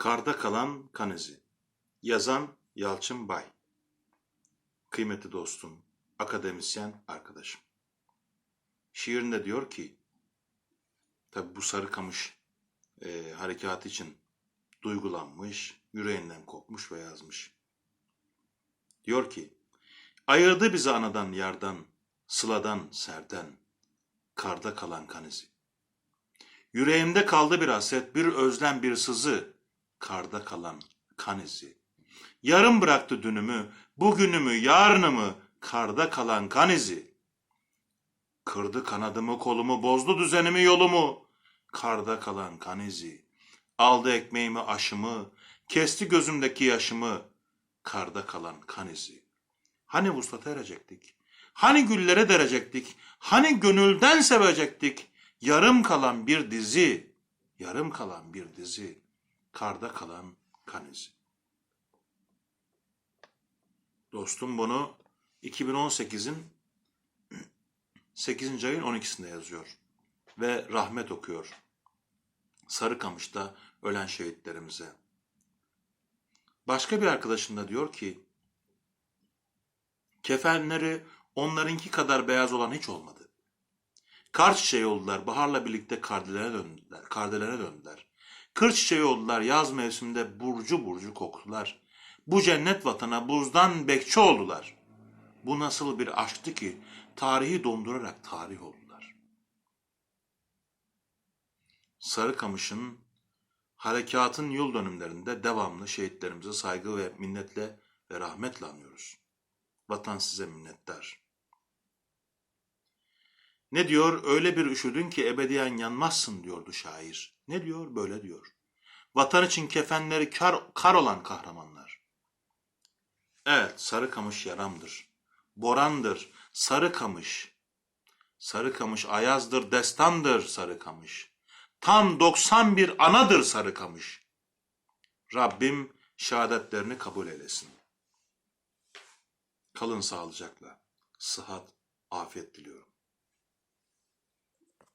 Karda kalan kan izi. Yazan Yalçın Bay. Kıymetli dostum, akademisyen arkadaşım. Şiirinde diyor ki, tabi bu Sarıkamış e, harekatı için duygulanmış, yüreğinden kopmuş ve yazmış. Diyor ki, ayırdı bizi anadan yardan, sıladan serden, karda kalan kan izi. Yüreğimde kaldı bir haset, bir özlem, bir sızı, karda kalan kan izi. Yarım bıraktı dünümü, bugünümü, yarınımı, karda kalan kan izi. Kırdı kanadımı, kolumu, bozdu düzenimi, yolumu, karda kalan kan izi. Aldı ekmeğimi, aşımı, kesti gözümdeki yaşımı, karda kalan kan izi. Hani vuslata erecektik? Hani güllere derecektik? Hani gönülden sevecektik? Yarım kalan bir dizi, yarım kalan bir dizi, karda kalan kan izi. Dostum bunu 2018'in 8. ayın 12'sinde yazıyor ve rahmet okuyor. Sarıkamış'ta ölen şehitlerimize. Başka bir arkadaşım da diyor ki, kefenleri onlarınki kadar beyaz olan hiç olmadı. Kar çiçeği oldular, baharla birlikte kardelere döndüler, kardelere döndüler. Kır çiçeği oldular, yaz mevsiminde burcu burcu koktular. Bu cennet vatana buzdan bekçi oldular. Bu nasıl bir aşktı ki tarihi dondurarak tarih oldular. Sarıkamış'ın harekatın yıl dönümlerinde devamlı şehitlerimize saygı ve minnetle ve rahmetle anıyoruz. Vatan size minnettar. Ne diyor? Öyle bir üşüdün ki ebediyen yanmazsın diyordu şair. Ne diyor? Böyle diyor. Vatan için kefenleri kar, kar olan kahramanlar. Evet, Sarıkamış yaramdır. Borandır, Sarıkamış. Sarıkamış ayazdır, destandır Sarıkamış. Tam 91 anadır Sarıkamış. Rabbim şehadetlerini kabul eylesin. Kalın sağlıcakla. Sıhhat, afiyet diliyorum.